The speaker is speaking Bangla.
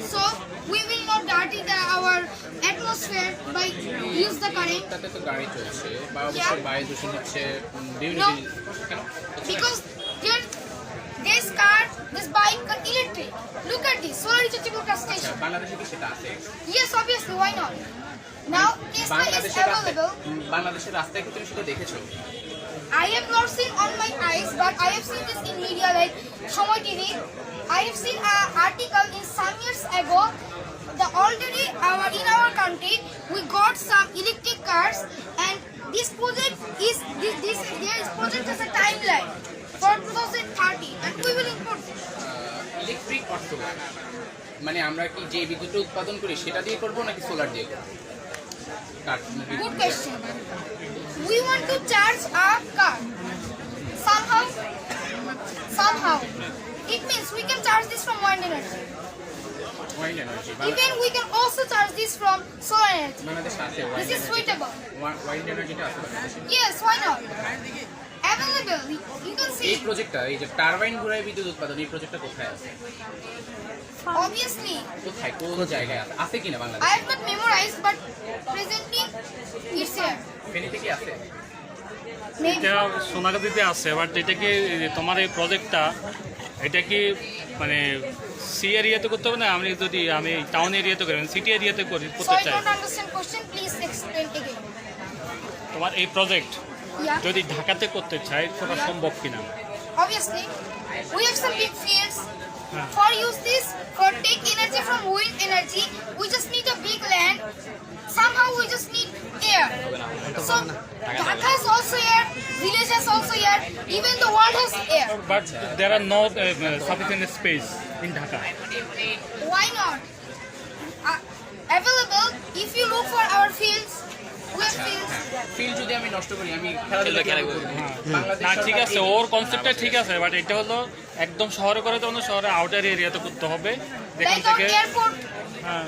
So we will not dirty the, our atmosphere by use the current তাতে তো গাড়ি চলছে বা অবশ্যই Yeah. বায়ু দূষণ হচ্ছে বিভিন্ন No. জিনিস কেন because there, this car, this bike are electric. Look at this solar rechargeable আচ্ছা station. বাংলাদেশে কি সেটা আছে Yes, obviously, why not? Now Tesla is available. বাংলাদেশের রাস্তায় কি তুমি সেটা দেখেছ I have not seen on my eyes, but I have seen this in media like Shomoy TV. I have seen an article in some years ago. The already our in our country we got some electric cars, and this project is this this this project has a timeline for 2030, and we will import this. Electric or solar মানে আমরা কি যে বিদ্যুৎ উৎপাদন করি সেটা দিয়ে করব নাকি সোলার দিয়ে করব Good question. We want to charge our car somehow. Somehow, it means we can charge this from wind energy. Wind energy, Even we can also charge this from solar energy. বাংলাদেশে This is suitable. Yes, why not? Available. You can এই see. প্রজেক্টটা এই যে টারবাইন ঘুরায় বিদ্যুৎ উৎপাদন এই প্রজেক্টটা কোথায় আছে Obviously, কোথায় কোন জায়গায় আছে আছে কিনা I have not memorized, but presently it's here. ফেনীতে কি আছে Maybe. এটা সোনাগাতিতে আছে বাট এটা কি তোমার এই প্রজেক্টটা এটা কি মানে সি এরিয়াতে করতে হবে না আমি যদি আমি টাউন এরিয়াতে করি সিটি এরিয়াতে করি করতে চাই. তোমার এই প্রজেক্ট যদি ঢাকাতে করতে চাই সেটা সম্ভব কিনা Obviously, we have some big fields. For use this, for take energy from wind energy, we just need a big land. Somehow we just need air. So Dhaka is also air, village has even the world has air. But there are not sufficient space in Dhaka Why not? Uh, available if you look for our fields. We have fields. Field যদি আমি নষ্ট করি আমি খেলাধুলা কীভাবে করব? না ঠিক আছে ওর কনসেপ্টটা ঠিক আছে বাট এটা হলো একদম শহরে করে তো শহরে আউটার এরিয়াতে করতে হবে যেখান থেকে হ্যাঁ